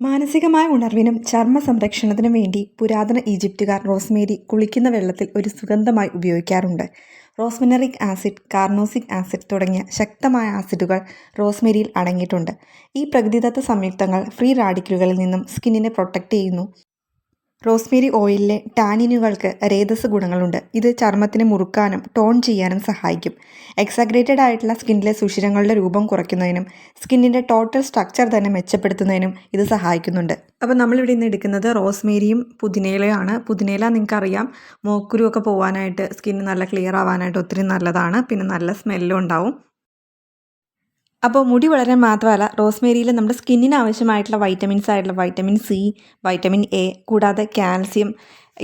മാനസികമായ ഉണർവിനും ചർമ്മ സംരക്ഷണത്തിനും വേണ്ടി പുരാതന ഈജിപ്തുകാർ റോസ്മേരി കുളിക്കുന്ന വെള്ളത്തിൽ ഒരു സുഗന്ധമായി ഉപയോഗിക്കാറുണ്ട്. റോസ്മിനറിക് ആസിഡ് കാർണോസിക് ആസിഡ് തുടങ്ങിയ ശക്തമായ ആസിഡുകൾ റോസ്മേരിയിൽ അടങ്ങിയിട്ടുണ്ട്. ഈ പ്രകൃതിദത്ത സംയുക്തങ്ങൾ ഫ്രീ റാഡിക്കലുകളിൽ നിന്നും സ്കിന്നിനെ പ്രൊട്ടക്റ്റ് ചെയ്യുന്നു. റോസ്മേരി ഓയിലിലെ ടാനിനുകൾക്ക് രേതസ് ഗുണങ്ങളുണ്ട്. ഇത് ചർമ്മത്തിന് മുറുക്കാനും ടോൺ ചെയ്യാനും സഹായിക്കും. എക്സാഗ്രേറ്റഡ് ആയിട്ടുള്ള സ്കിന്നിലെ സുഷിരങ്ങളുടെ രൂപം കുറയ്ക്കുന്നതിനും സ്കിന്നിന്റെ ടോട്ടൽ സ്ട്രക്ചർ തന്നെ മെച്ചപ്പെടുത്തുന്നതിനും ഇത് സഹായിക്കുന്നുണ്ട്. അപ്പോൾ നമ്മളിവിടെ ഇന്ന് എടുക്കുന്നത് റോസ്മേരിയും പുതിനയിലയാണ്. പുതിനയില നിങ്ങൾക്കറിയാം മോക്കുരു ഒക്കെ പോകാനായിട്ട് സ്കിന്ന് നല്ല ക്ലിയർ ആവാനായിട്ട് ഒത്തിരി നല്ലതാണ്. പിന്നെ നല്ല സ്മെല്ലും ഉണ്ടാവും. അപ്പോൾ മുടി വളരാൻ മാത്രമല്ല റോസ്മേരിയിൽ നമ്മുടെ സ്കിന്നിന് ആവശ്യമായിട്ടുള്ള വൈറ്റമിൻസ് ആയിട്ടുള്ള വൈറ്റമിൻ സി വൈറ്റമിൻ എ കൂടാതെ കാൽസ്യം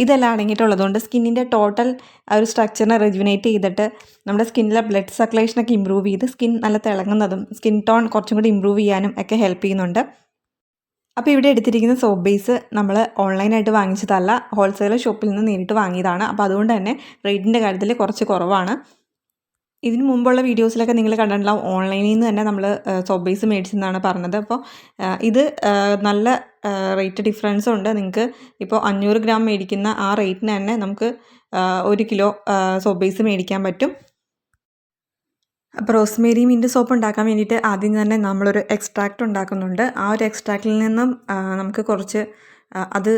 ഇതെല്ലാം അടങ്ങിയിട്ടുള്ളതുകൊണ്ട് സ്കിന്നിന്റെ ടോട്ടൽ ആ ഒരു സ്ട്രക്ചറിനെ റെജുവിനേറ്റ് ചെയ്തിട്ട് നമ്മുടെ സ്കിന്നിലെ ബ്ലഡ് സർക്കുലേഷനൊക്കെ ഇമ്പ്രൂവ് ചെയ്ത് സ്കിൻ നല്ല തിളങ്ങുന്നതും സ്കിൻ ടോൺ കുറച്ചും കൂടി ഇമ്പ്രൂവ് ചെയ്യാനും ഒക്കെ ഹെൽപ്പ് ചെയ്യുന്നുണ്ട്. അപ്പോൾ ഇവിടെ എടുത്തിരിക്കുന്ന സോപ്പ് ബേസ് നമ്മൾ ഓൺലൈനായിട്ട് വാങ്ങിച്ചതല്ല ഹോൾസെയിൽ ഷോപ്പിൽ നിന്ന് നേരിട്ട് വാങ്ങിയതാണ്. അപ്പോൾ അതുകൊണ്ട് തന്നെ റേറ്റിന്റെ കാര്യത്തിൽ കുറച്ച് കുറവാണ്. ഇതിന് മുമ്പുള്ള വീഡിയോസിലൊക്കെ നിങ്ങൾ കണ്ടിട്ടുണ്ടാവും. ഓൺലൈനിൽ നിന്ന് തന്നെ നമ്മൾ സോബേസ് ബേസ് മേടിച്ചെന്നാണ് പറഞ്ഞത്. അപ്പോൾ ഇത് നല്ല റേറ്റ് ഡിഫറൻസ് ഉണ്ട്. നിങ്ങൾക്ക് ഇപ്പോൾ അഞ്ഞൂറ് ഗ്രാം മേടിക്കുന്ന ആ റേറ്റിന് തന്നെ നമുക്ക് ഒരു കിലോ സോബേസ് ബേസ് മേടിക്കാൻ പറ്റും. അപ്പോൾ റോസ്മേരി മിന്റ് സോപ്പ് ഉണ്ടാക്കാൻ വേണ്ടിയിട്ട് ആദ്യം തന്നെ നമ്മളൊരു എക്സ്ട്രാക്റ്റ് ഉണ്ടാക്കുന്നുണ്ട്. ആ ഒരു എക്സ്ട്രാക്റ്റിൽ നിന്നും നമുക്ക് കുറച്ച് അത്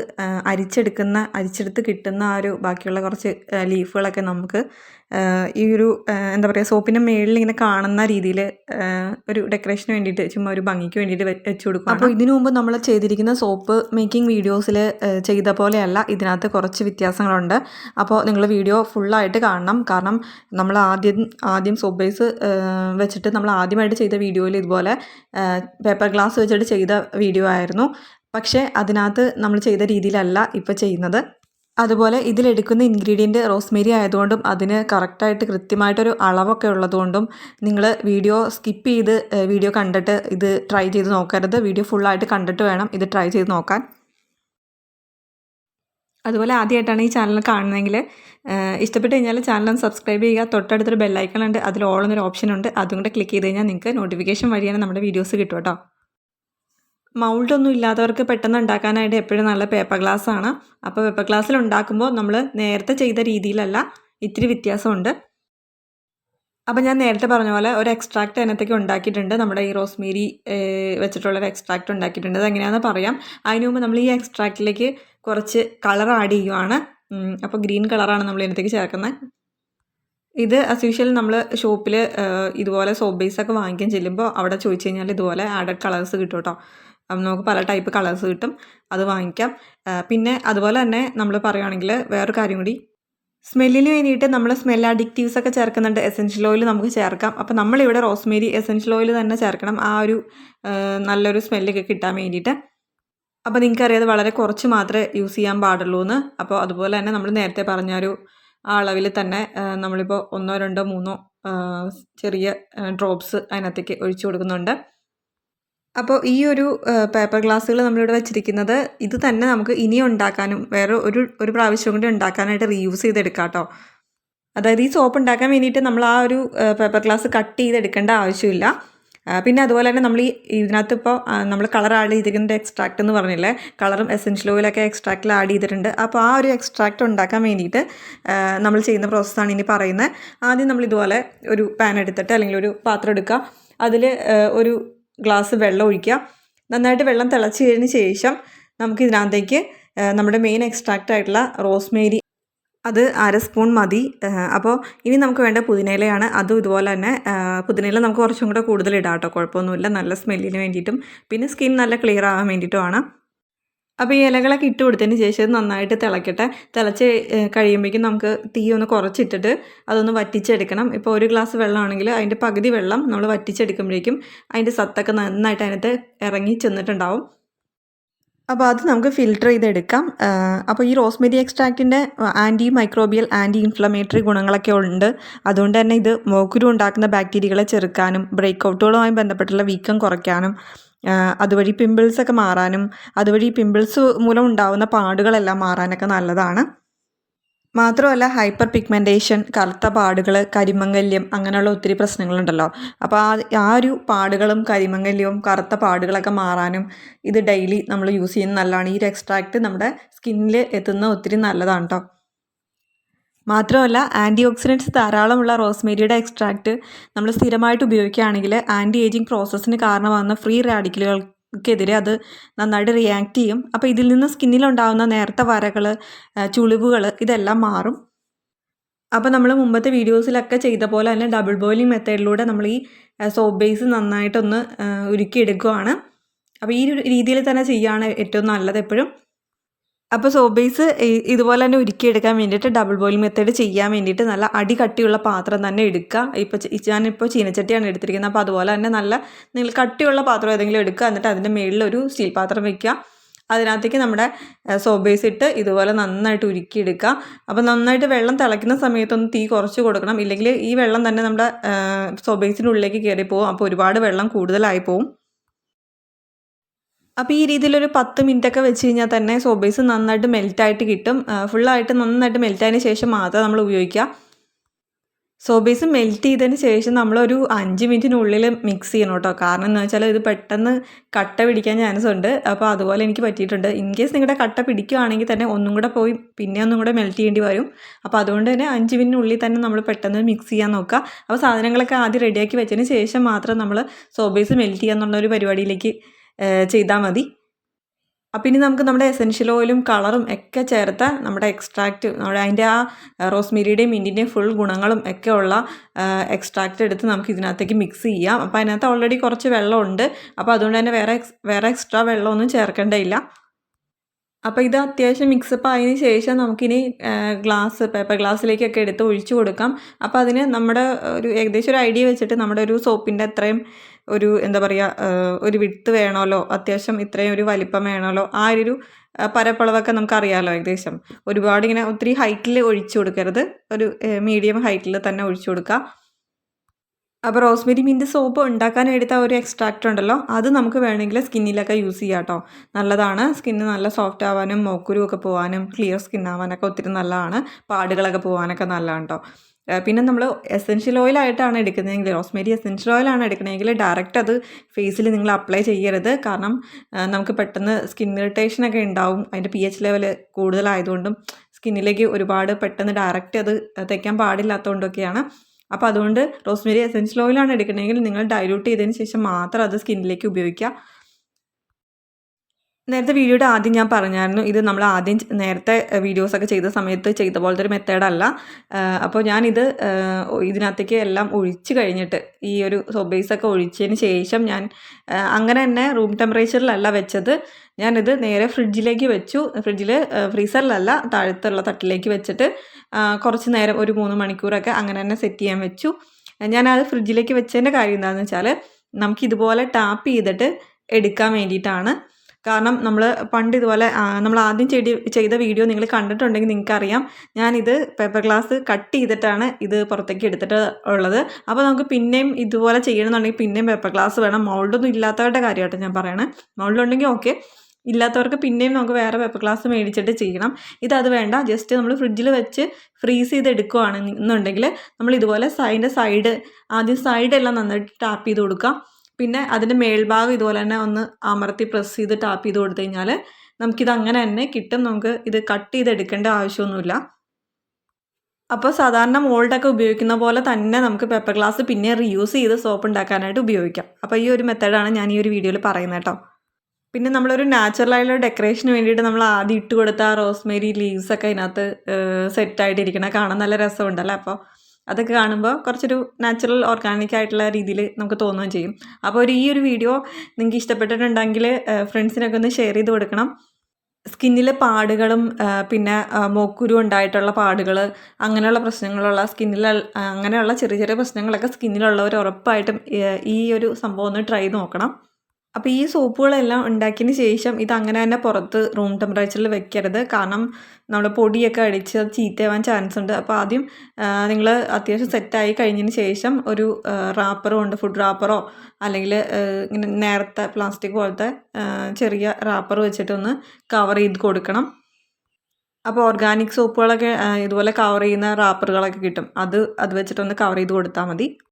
അരിച്ചെടുക്കുന്ന അരിച്ചെടുത്ത് കിട്ടുന്ന ആ ഒരു ബാക്കിയുള്ള കുറച്ച് ലീഫുകളൊക്കെ നമുക്ക് ഈ ഒരു എന്താ പറയുക സോപ്പിന്റെ മുകളിൽ ഇങ്ങനെ കാണുന്ന രീതിയിൽ ഒരു ഡെക്കറേഷന് വേണ്ടിയിട്ട് ചുമ്മാ ഒരു ഭംഗിക്ക് വേണ്ടിയിട്ട് വെച്ച് കൊടുക്കും. അപ്പോൾ ഇതിനു മുമ്പ് നമ്മൾ ചെയ്തിരിക്കുന്ന സോപ്പ് മേക്കിംഗ് വീഡിയോസിൽ ചെയ്ത പോലെയല്ല ഇതിനകത്ത് കുറച്ച് വ്യത്യാസങ്ങളുണ്ട്. അപ്പോൾ നിങ്ങൾ വീഡിയോ ഫുള്ളായിട്ട് കാണണം. കാരണം നമ്മൾ ആദ്യം ആദ്യം സോപ്പ് ബേസ് വെച്ചിട്ട് നമ്മൾ ആദ്യമായിട്ട് ചെയ്ത വീഡിയോയിൽ ഇതുപോലെ പേപ്പർ ഗ്ലാസ് വെച്ചിട്ട് ചെയ്ത വീഡിയോ ആയിരുന്നു. പക്ഷേ അതിനകത്ത് നമ്മൾ ചെയ്ത രീതിയിലല്ല ഇപ്പോൾ ചെയ്യുന്നത്. അതുപോലെ ഇതിലെടുക്കുന്ന ഇൻഗ്രീഡിയന്റ് റോസ്മേരി ആയതുകൊണ്ടും അതിന് കറക്റ്റായിട്ട് കൃത്യമായിട്ടൊരു അളവൊക്കെ ഉള്ളതുകൊണ്ടും നിങ്ങൾ വീഡിയോ സ്കിപ്പ് ചെയ്ത് വീഡിയോ കണ്ടിട്ട് ഇത് ട്രൈ ചെയ്ത് നോക്കരുത്. വീഡിയോ ഫുള്ളായിട്ട് കണ്ടിട്ട് വേണം ഇത് ട്രൈ ചെയ്ത് നോക്കാൻ. അതുപോലെ ആദ്യമായിട്ടാണ് ഈ ചാനൽ കാണുന്നതെങ്കിൽ ഇഷ്ടപ്പെട്ട് കഴിഞ്ഞാൽ ചാനൽ സബ്സ്ക്രൈബ് ചെയ്യുക. തൊട്ടടുത്തൊരു ബെല്ലൈക്കൺ ഉണ്ട് അതിൽ ഓൾ എന്നൊരു ഓപ്ഷൻ ഉണ്ട് അതും കൂടെ ക്ലിക്ക് ചെയ്ത് കഴിഞ്ഞാൽ നിങ്ങൾക്ക് നോട്ടിഫിക്കേഷൻ വഴിയാണ് നമ്മുടെ വീഡിയോസ് കിട്ടും കേട്ടോ. മൗൾഡൊന്നും ഇല്ലാത്തവർക്ക് പെട്ടെന്ന് ഉണ്ടാക്കാനായിട്ട് എപ്പോഴും നല്ല പേപ്പർ ഗ്ലാസ് ആണ്. അപ്പോൾ പേപ്പർ ഗ്ലാസ്സിൽ ഉണ്ടാക്കുമ്പോൾ നമ്മൾ നേരത്തെ ചെയ്ത രീതിയിലല്ല ഇത്തിരി വ്യത്യാസമുണ്ട്. അപ്പോൾ ഞാൻ നേരത്തെ പറഞ്ഞ പോലെ ഒരു എക്സ്ട്രാക്റ്റ് അതിനകത്തേക്ക് ഉണ്ടാക്കിയിട്ടുണ്ട്. നമ്മുടെ ഈ റോസ്മേരി വെച്ചിട്ടുള്ളൊരു എക്സ്ട്രാക്റ്റ് ഉണ്ടാക്കിയിട്ടുണ്ട്. അത് എങ്ങനെയാണെന്ന് പറയാം. അതിന് മുമ്പ് നമ്മൾ ഈ എക്സ്ട്രാക്റ്റിലേക്ക് കുറച്ച് കളർ ആഡ് ചെയ്യുവാണ്. അപ്പോൾ ഗ്രീൻ കളറാണ് നമ്മൾ ഇതിനകത്തേക്ക് ചേർക്കുന്നത്. ഇത് അസ് യൂഷ്വൽ നമ്മൾ ഷോപ്പിൽ ഇതുപോലെ സോപ്പ് ഒക്കെ വാങ്ങിക്കാൻ ചെല്ലുമ്പോൾ അവിടെ ചോദിച്ചു കഴിഞ്ഞാൽ ഇതുപോലെ ആഡഡ് കളേഴ്സ് കിട്ടും കേട്ടോ നമുക്ക് പല ടൈപ്പ് കളേഴ്സ് കിട്ടും. അത് വാങ്ങിക്കാം. പിന്നെ അതുപോലെ തന്നെ നമ്മൾ പറയുകയാണെങ്കിൽ വേറൊരു കാര്യം കൂടി. സ്മെല്ലിന് വേണ്ടിയിട്ട് നമ്മൾ സ്മെൽ അഡിക്റ്റീവ്സ് ഒക്കെ ചേർക്കുന്നുണ്ട്. എസെൻഷ്യൽ ഓയിൽ നമുക്ക് ചേർക്കാം. അപ്പോൾ നമ്മളിവിടെ റോസ്മേരി എസെൻഷ്യൽ ഓയിൽ തന്നെ ചേർക്കണം. ആ ഒരു നല്ലൊരു സ്മെല്ലൊക്കെ കിട്ടാൻ വേണ്ടിയിട്ട്. അപ്പോൾ നിങ്ങൾക്കറിയാതെ വളരെ കുറച്ച് മാത്രമേ യൂസ് ചെയ്യാൻ പാടുള്ളൂ എന്ന്. അപ്പോൾ അതുപോലെ തന്നെ നമ്മൾ നേരത്തെ പറഞ്ഞ ഒരു അളവിൽ തന്നെ നമ്മളിപ്പോൾ ഒന്നോ രണ്ടോ മൂന്നോ ചെറിയ ഡ്രോപ്സ് അതിനകത്തേക്ക് ഒഴിച്ചു കൊടുക്കുന്നുണ്ട്. അപ്പോൾ ഈ ഒരു പേപ്പർ ഗ്ലാസ്സുകൾ നമ്മളിവിടെ വെച്ചിരിക്കുന്നത് ഇത് തന്നെ നമുക്ക് ഇനി ഉണ്ടാക്കാനും വേറെ ഒരു ഒരു പ്രാവശ്യം കൂടി ഉണ്ടാക്കാനായിട്ട് റീയൂസ് ചെയ്തെടുക്കാം കേട്ടോ അതായത് ഈ സോപ്പ് ഉണ്ടാക്കാൻ വേണ്ടിയിട്ട് നമ്മൾ ആ ഒരു പേപ്പർ ഗ്ലാസ് കട്ട് ചെയ്തെടുക്കേണ്ട ആവശ്യമില്ല. പിന്നെ അതുപോലെ തന്നെ നമ്മൾ ഈ ഇതിനകത്ത് ഇപ്പോൾ നമ്മൾ കളർ ആഡ് ചെയ്തിരിക്കുന്ന എക്സ്ട്രാക്റ്റ് എന്ന് പറഞ്ഞില്ലേ? കളറും എസെൻഷ്യൽ ഓയിലൊക്കെ എക്സ്ട്രാക്റ്റിൽ ആഡ് ചെയ്തിട്ടുണ്ട്. അപ്പോൾ ആ ഒരു എക്സ്ട്രാക്റ്റ് ഉണ്ടാക്കാൻ വേണ്ടിയിട്ട് നമ്മൾ ചെയ്യുന്ന പ്രോസസ്സാണ് ഇനി പറയുന്നത്. ആദ്യം നമ്മൾ ഇതുപോലെ ഒരു പാൻ എടുത്തിട്ട് അല്ലെങ്കിൽ ഒരു പാത്രം എടുക്കുക. അതിൽ ഒരു ഗ്ലാസ് വെള്ളം ഒഴിക്കുക. നന്നായിട്ട് വെള്ളം തിളച്ചതിന് ശേഷം നമുക്ക് ഇതിനകത്തേക്ക് നമ്മുടെ മെയിൻ എക്സ്ട്രാക്റ്റ് ആയിട്ടുള്ള റോസ്മേരി അത് അര സ്പൂൺ മതി. അപ്പോൾ ഇനി നമുക്ക് വേണ്ട പുതിനയിലയാണ്. അതും ഇതുപോലെ തന്നെ പുതിനയില നമുക്ക് കുറച്ചും കൂടെ കൂടുതൽ ഇടാം കേട്ടോ കുഴപ്പമൊന്നുമില്ല. നല്ല സ്മെല്ലിന് വേണ്ടിയിട്ടും. പിന്നെ സ്കിൻ നല്ല ക്ലിയർ ആകാൻ വേണ്ടിയിട്ടുമാണ് അപ്പോൾ ഈ ഇലകളൊക്കെ ഇട്ട് കൊടുത്തതിന് ശേഷം നന്നായിട്ട് തിളക്കട്ടെ. തിളച്ച് കഴിയുമ്പോഴേക്കും നമുക്ക് തീ ഒന്ന് കുറച്ചിട്ടിട്ട് അതൊന്ന് വറ്റിച്ചെടുക്കണം. ഇപ്പോൾ ഒരു ഗ്ലാസ് വെള്ളമാണെങ്കിൽ അതിന്റെ പകുതി വെള്ളം നമ്മൾ വറ്റിച്ചെടുക്കുമ്പോഴേക്കും അതിന്റെ സത്തൊക്കെ നന്നായിട്ട് അതിനകത്ത് ഇറങ്ങി ചെന്നിട്ടുണ്ടാവും. അപ്പോൾ അത് നമുക്ക് ഫിൽട്ടർ ചെയ്തെടുക്കാം. അപ്പോൾ ഈ റോസ്മെരി എക്സ്ട്രാക്റ്റിന്റെ ആന്റി മൈക്രോബിയൽ ആന്റി ഇൻഫ്ലമേറ്ററി ഗുണങ്ങളൊക്കെ ഉണ്ട്. അതുകൊണ്ട് തന്നെ ഇത് മോക്കുരു ഉണ്ടാക്കുന്ന ബാക്ടീരിയകളെ ചെറുക്കാനും ബ്രേക്ക് ഔട്ടുകളുമായി ബന്ധപ്പെട്ടുള്ള വീക്കം കുറയ്ക്കാനും അതുവഴി പിമ്പിൾസൊക്കെ മാറാനും അതുവഴി പിമ്പിൾസ് മൂലം ഉണ്ടാകുന്ന പാടുകളെല്ലാം മാറാനൊക്കെ നല്ലതാണ്. മാത്രമല്ല ഹൈപ്പർ പിഗ്മെന്റേഷൻ കറുത്ത പാടുകൾ കരിമംഗല്യം അങ്ങനെയുള്ള ഒത്തിരി പ്രശ്നങ്ങളുണ്ടല്ലോ. അപ്പോൾ ആ ആ ഒരു പാടുകളും കരിമംഗല്യവും കറുത്ത പാടുകളൊക്കെ മാറാനും ഇത് ഡെയിലി നമ്മൾ യൂസ് ചെയ്യുന്ന നല്ലതാണ്. ഈ ഒരു എക്സ്ട്രാക്റ്റ് നമ്മുടെ സ്കിന്നിൽ എത്തുന്ന ഒത്തിരി നല്ലതാണ് കേട്ടോ മാത്രമല്ല ആന്റി ഓക്സിഡന്റ്സ് ധാരാളമുള്ള റോസ്മേരിയുടെ എക്സ്ട്രാക്റ്റ് നമ്മൾ സ്ഥിരമായിട്ട് ഉപയോഗിക്കുകയാണെങ്കിൽ ആന്റി ഏജിങ് പ്രോസസ്സിന് കാരണമാകുന്ന ഫ്രീ റാഡിക്കലുകൾക്കെതിരെ അത് നന്നായിട്ട് റിയാക്ട് ചെയ്യും. അപ്പോൾ ഇതിൽ നിന്ന് സ്കിന്നിലുണ്ടാകുന്ന നേരത്തെ വരകൾ ചുളിവുകൾ ഇതെല്ലാം മാറും. അപ്പോൾ നമ്മൾ മുമ്പത്തെ വീഡിയോസിലൊക്കെ ചെയ്ത പോലെ തന്നെ ഡബിൾ ബോയിലിംഗ് മെത്തേഡിലൂടെ നമ്മൾ ഈ സോപ്പ് ബേസ് നന്നായിട്ടൊന്ന് ഉരുക്കിയെടുക്കുകയാണ് അപ്പോൾ ഈ രീതിയിൽ തന്നെ ചെയ്യുകയാണ് ഏറ്റവും നല്ലത് എപ്പോഴും. അപ്പോൾ സോബേസ് ഇതുപോലെ തന്നെ ഉരുക്കിയെടുക്കാൻ വേണ്ടിയിട്ട് ഡബിൾ ബോയിൽ മെത്തേഡ് ചെയ്യാൻ വേണ്ടിയിട്ട് നല്ല അടി കട്ടിയുള്ള പാത്രം തന്നെ എടുക്കുക. ഇപ്പോൾ ഞാനിപ്പോൾ ചീനച്ചട്ടിയാണ് എടുത്തിരിക്കുന്നത്. അപ്പോൾ അതുപോലെ തന്നെ നല്ല നിങ്ങൾ കട്ടിയുള്ള പാത്രം ഏതെങ്കിലും എടുക്കുക. എന്നിട്ട് അതിന്റെ മുകളിൽ ഒരു സ്റ്റീൽ പാത്രം വെക്കുക. അതിനകത്തേക്ക് നമ്മുടെ സോബേസ് ഇട്ട് ഇതുപോലെ നന്നായിട്ട് ഉരുക്കിയെടുക്കുക അപ്പോൾ നന്നായിട്ട് വെള്ളം തിളയ്ക്കുന്ന സമയത്തൊന്ന് തീ കുറച്ച് കൊടുക്കണം. ഇല്ലെങ്കിൽ ഈ വെള്ളം തന്നെ നമ്മുടെ സോബേസിന്റെ ഉള്ളിലേക്ക് കയറി പോകും അപ്പോൾ ഒരുപാട് വെള്ളം കൂടുതലായി പോകും അപ്പോൾ ഈ രീതിയിലൊരു പത്ത് മിനിറ്റൊക്കെ വെച്ച് കഴിഞ്ഞാൽ തന്നെ സോബേസ് ബേസ് നന്നായിട്ട് മെൽറ്റായിട്ട് കിട്ടും. ഫുള്ളായിട്ട് നന്നായിട്ട് മെൽറ്റായതിന് ശേഷം മാത്രം നമ്മൾ ഉപയോഗിക്കുക. സോബേസ് മെൽറ്റ് ചെയ്തതിന് ശേഷം നമ്മളൊരു അഞ്ച് മിനിറ്റിനുള്ളിൽ മിക്സ് ചെയ്യണം കേട്ടോ. കാരണം എന്ന് വെച്ചാൽ ഇത് പെട്ടെന്ന് കട്ട പിടിക്കാൻ ചാൻസ് ഉണ്ട്. അപ്പോൾ അതുപോലെ എനിക്ക് പറ്റിയിട്ടുണ്ട്. ഇൻ കേസ് നിങ്ങളുടെ കട്ട പിടിക്കുകയാണെങ്കിൽ തന്നെ ഒന്നും കൂടെ പോയി പിന്നെ ഒന്നും കൂടെ മെൽറ്റ് ചെയ്യേണ്ടി വരും. അപ്പോൾ അതുകൊണ്ട് തന്നെ അഞ്ച് മിനിറ്റിനുള്ളിൽ തന്നെ നമ്മൾ പെട്ടെന്ന് മിക്സ് ചെയ്യാൻ നോക്കുക. അപ്പോൾ സാധനങ്ങളൊക്കെ ആദ്യം റെഡിയാക്കി വെച്ചതിന് ശേഷം മാത്രം നമ്മൾ സോബേസ് മെൽറ്റ് ചെയ്യാന്നുള്ളൊരു പരിപാടിയിലേക്ക് ചെയ്താൽ മതി. അപ്പം ഇനി നമുക്ക് നമ്മുടെ എസെൻഷ്യൽ ഓയിലും കളറും ഒക്കെ ചേർത്ത നമ്മുടെ എക്സ്ട്രാക്റ്റ് നമ്മുടെ അതിന്റെ ആ റോസ്മേരിയുടെയും മിന്റിന്റെയും ഫുൾ ഗുണങ്ങളും ഒക്കെ ഉള്ള എക്സ്ട്രാക്റ്റ് എടുത്ത് നമുക്ക് ഇതിനകത്തേക്ക് മിക്സ് ചെയ്യാം. അപ്പോൾ അതിനകത്ത് ഓൾറെഡി കുറച്ച് വെള്ളമുണ്ട്. അപ്പോൾ അതുകൊണ്ട് തന്നെ വേറെ വേറെ എക്സ്ട്രാ വെള്ളമൊന്നും ചേർക്കേണ്ടയില്ല. അപ്പോൾ ഇത് അത്യാവശ്യം മിക്സപ്പ് ആയതിന് ശേഷം നമുക്കിനി ഗ്ലാസ് പേപ്പർ ഗ്ലാസ്സിലേക്കൊക്കെ എടുത്ത് ഒഴിച്ചു കൊടുക്കാം. അപ്പോൾ അതിന് നമ്മുടെ ഒരു ഏകദേശം ഒരു ഐഡിയ വെച്ചിട്ട് നമ്മുടെ ഒരു സോപ്പിന്റെ അത്രയും ഒരു എന്താ പറയുക ഒരു വിട്ട് വേണമല്ലോ അത്യാവശ്യം ഇത്രയും ഒരു വലിപ്പം വേണമല്ലോ ആ ഒരു പരപ്പളവൊക്കെ നമുക്കറിയാമല്ലോ ഏകദേശം. ഒരുപാട് ഇങ്ങനെ ഒത്തിരി ഹൈറ്റിൽ ഒഴിച്ചു കൊടുക്കരുത്. ഒരു മീഡിയം ഹൈറ്റിൽ തന്നെ ഒഴിച്ചു കൊടുക്കുക അപ്പോൾ റോസ്മെരി മിന്റ് സോപ്പ് ഉണ്ടാക്കാൻ എടുത്ത ഒരു എക്സ്ട്രാക്റ്റ് ഉണ്ടല്ലോ അത് നമുക്ക് വേണമെങ്കിൽ സ്കിന്നിലൊക്കെ യൂസ് ചെയ്യാം കേട്ടോ നല്ലതാണ്. സ്കിന്ന് നല്ല സോഫ്റ്റ് ആവാനും മോക്കുരും ഒക്കെ പോകാനും ക്ലിയർ സ്കിൻ ആവാനൊക്കെ ഒത്തിരി നല്ലതാണ്. പാടുകളൊക്കെ പോകാനൊക്കെ നല്ലതാണ് കേട്ടോ പിന്നെ നമ്മൾ എസെൻഷ്യൽ ഓയിലായിട്ടാണ് എടുക്കുന്നതെങ്കിൽ റോസ്മേരി എസെൻഷ്യൽ ഓയിലാണ് എടുക്കുന്നതെങ്കിൽ ഡയറക്റ്റ് അത് ഫേസിൽ നിങ്ങൾ അപ്ലൈ ചെയ്യരുത്. കാരണം നമുക്ക് പെട്ടെന്ന് സ്കിൻ ഇറിറ്റേഷനൊക്കെ ഉണ്ടാവും. അതിന്റെ പി എച്ച് ലെവൽ കൂടുതലായതുകൊണ്ടും സ്കിന്നിലേക്ക് ഒരുപാട് പെട്ടെന്ന് ഡയറക്റ്റ് അത് തേക്കാൻ പാടില്ലാത്തതുകൊണ്ടൊക്കെയാണ് അപ്പോൾ അതുകൊണ്ട് റോസ്മേരി എസെൻഷ്യൽ ഓയിലാണ് എടുക്കണമെങ്കിൽ നിങ്ങൾ ഡൈല്യൂട്ട് ചെയ്തതിന് ശേഷം മാത്രം അത് സ്കിന്നിലേക്ക് ഉപയോഗിക്കുക. നേരത്തെ വീഡിയോയുടെ ആദ്യം ഞാൻ പറഞ്ഞായിരുന്നു ഇത് നമ്മൾ ആദ്യം നേരത്തെ വീഡിയോസൊക്കെ ചെയ്ത സമയത്ത് ചെയ്ത പോലത്തെ ഒരു മെത്തേഡല്ല അപ്പോൾ ഞാനിത് ഇതിനകത്തേക്ക് എല്ലാം ഒഴിച്ച് കഴിഞ്ഞിട്ട് ഈ ഒരു സോബേസൊക്കെ ഒഴിച്ചതിന് ശേഷം ഞാൻ അങ്ങനെ തന്നെ റൂം ടെമ്പറേച്ചറിലല്ല വെച്ചത്. ഞാനിത് നേരെ ഫ്രിഡ്ജിലേക്ക് വെച്ചു. ഫ്രിഡ്ജിൽ ഫ്രീസറിലല്ല താഴത്തുള്ള തട്ടിലേക്ക് വെച്ചിട്ട് കുറച്ച് നേരം ഒരു മൂന്ന് മണിക്കൂറൊക്കെ അങ്ങനെ തന്നെ സെറ്റ് ചെയ്യാൻ വെച്ചു. ഞാനത് ഫ്രിഡ്ജിലേക്ക് വെച്ചതിന്റെ കാര്യം എന്താണെന്ന് വെച്ചാൽ നമുക്കിതുപോലെ ടാപ്പ് ചെയ്തിട്ട് എടുക്കാൻ വേണ്ടിയിട്ടാണ്. കാരണം നമ്മൾ പണ്ട് ഇതുപോലെ നമ്മൾ ആദ്യം ചെടി ചെയ്ത വീഡിയോ നിങ്ങൾ കണ്ടിട്ടുണ്ടെങ്കിൽ നിങ്ങൾക്കറിയാം. ഞാനിത് പേപ്പർ ഗ്ലാസ് കട്ട് ചെയ്തിട്ടാണ് ഇത് പുറത്തേക്ക് എടുത്തിട്ട് ഉള്ളത്. അപ്പോൾ നമുക്ക് പിന്നെയും ഇതുപോലെ ചെയ്യണമെന്നുണ്ടെങ്കിൽ പിന്നെയും പേപ്പർ ഗ്ലാസ് വേണം. മോൾഡൊന്നും ഇല്ലാത്തവരുടെ കാര്യമായിട്ട് ഞാൻ പറയണേ. മോൾഡുണ്ടെങ്കിൽ ഓക്കെ ഇല്ലാത്തവർക്ക് പിന്നെയും നമുക്ക് വേറെ പേപ്പർ ഗ്ലാസ് മേടിച്ചിട്ട് ചെയ്യണം. ഇതത് വേണ്ട. ജസ്റ്റ് നമ്മൾ ഫ്രിഡ്ജിൽ വെച്ച് ഫ്രീസ് ചെയ്ത് എടുക്കുകയാണ് നമ്മൾ ഇതുപോലെ സൈഡിന്റെ സൈഡ് ആദ്യം സൈഡെല്ലാം നന്നായിട്ട് ടാപ്പ് ചെയ്ത് കൊടുക്കുക പിന്നെ അതിന്റെ മേൽഭാഗം ഇതുപോലെ തന്നെ ഒന്ന് അമർത്തി പ്രസ് ചെയ്ത് ടാപ്പ് ചെയ്ത് കൊടുത്തു കഴിഞ്ഞാൽ നമുക്കിത് അങ്ങനെ തന്നെ കിട്ടും. നമുക്ക് ഇത് കട്ട് ചെയ്തെടുക്കേണ്ട ആവശ്യമൊന്നുമില്ല. അപ്പോൾ സാധാരണ മോൾഡൊക്കെ ഉപയോഗിക്കുന്ന പോലെ തന്നെ നമുക്ക് പേപ്പർ ഗ്ലാസ് പിന്നെ റീയൂസ് ചെയ്ത് സോപ്പ് ഉണ്ടാക്കാനായിട്ട് ഉപയോഗിക്കാം. അപ്പോൾ ഈ ഒരു മെത്തേഡാണ് ഞാൻ ഈ ഒരു വീഡിയോയിൽ പറയുന്നത് കേട്ടോ. പിന്നെ നമ്മളൊരു നാച്ചുറലായുള്ള ഡെക്കറേഷന് വേണ്ടിയിട്ട് നമ്മൾ ആദ്യം ഇട്ട് കൊടുത്ത റോസ്മേരി ലീവ്സൊക്കെ അതിനകത്ത് സെറ്റായിട്ടിരിക്കണം കാണാൻ നല്ല രസമുണ്ടല്ലോ? അപ്പോൾ അതൊക്കെ കാണുമ്പോൾ കുറച്ചൊരു നാച്ചുറൽ ഓർഗാനിക് ആയിട്ടുള്ള രീതിയിൽ നമുക്ക് തോന്നുകയും ചെയ്യും. അപ്പോൾ ഒരു ഈ ഒരു വീഡിയോ നിങ്ങൾക്ക് ഇഷ്ടപ്പെട്ടിട്ടുണ്ടെങ്കിൽ ഫ്രണ്ട്സിനൊക്കെ ഒന്ന് ഷെയർ ചെയ്ത് കൊടുക്കണം. സ്കിന്നിലെ പാടുകളും പിന്നെ മോക്കുരു ഉണ്ടായിട്ടുള്ള പാടുകൾ അങ്ങനെയുള്ള പ്രശ്നങ്ങളുള്ള സ്കിന്നിൽ അങ്ങനെയുള്ള ചെറിയ ചെറിയ പ്രശ്നങ്ങളൊക്കെ സ്കിന്നിലുള്ളവർ ഉറപ്പായിട്ടും ഈ ഒരു സംഭവം ഒന്ന് ട്രൈ നോക്കണം. അപ്പോൾ ഈ സോപ്പുകളെല്ലാം ഉണ്ടാക്കിയതിന് ശേഷം ഇത് അങ്ങനെ തന്നെ പുറത്ത് റൂം ടെമ്പറേച്ചറിൽ വെക്കരുത്. കാരണം നമ്മൾ പൊടിയൊക്കെ അടിച്ച് അത് ചീത്തയാവാൻ ചാൻസ് ഉണ്ട്. അപ്പോൾ ആദ്യം നിങ്ങൾ അത്യാവശ്യം സെറ്റായി കഴിഞ്ഞതിന് ശേഷം ഒരു റാപ്പറോ ഉണ്ട്. ഫുഡ് റാപ്പറോ അല്ലെങ്കിൽ ഇങ്ങനെ നേരത്തെ പ്ലാസ്റ്റിക് പോലത്തെ ചെറിയ റാപ്പർ വെച്ചിട്ടൊന്ന് കവർ ചെയ്ത് കൊടുക്കണം. അപ്പോൾ ഓർഗാനിക് സോപ്പുകളൊക്കെ ഇതുപോലെ കവർ ചെയ്യുന്ന റാപ്പറുകളൊക്കെ കിട്ടും. അത് അത് വെച്ചിട്ടൊന്ന് കവർ ചെയ്ത് കൊടുത്താൽ മതി.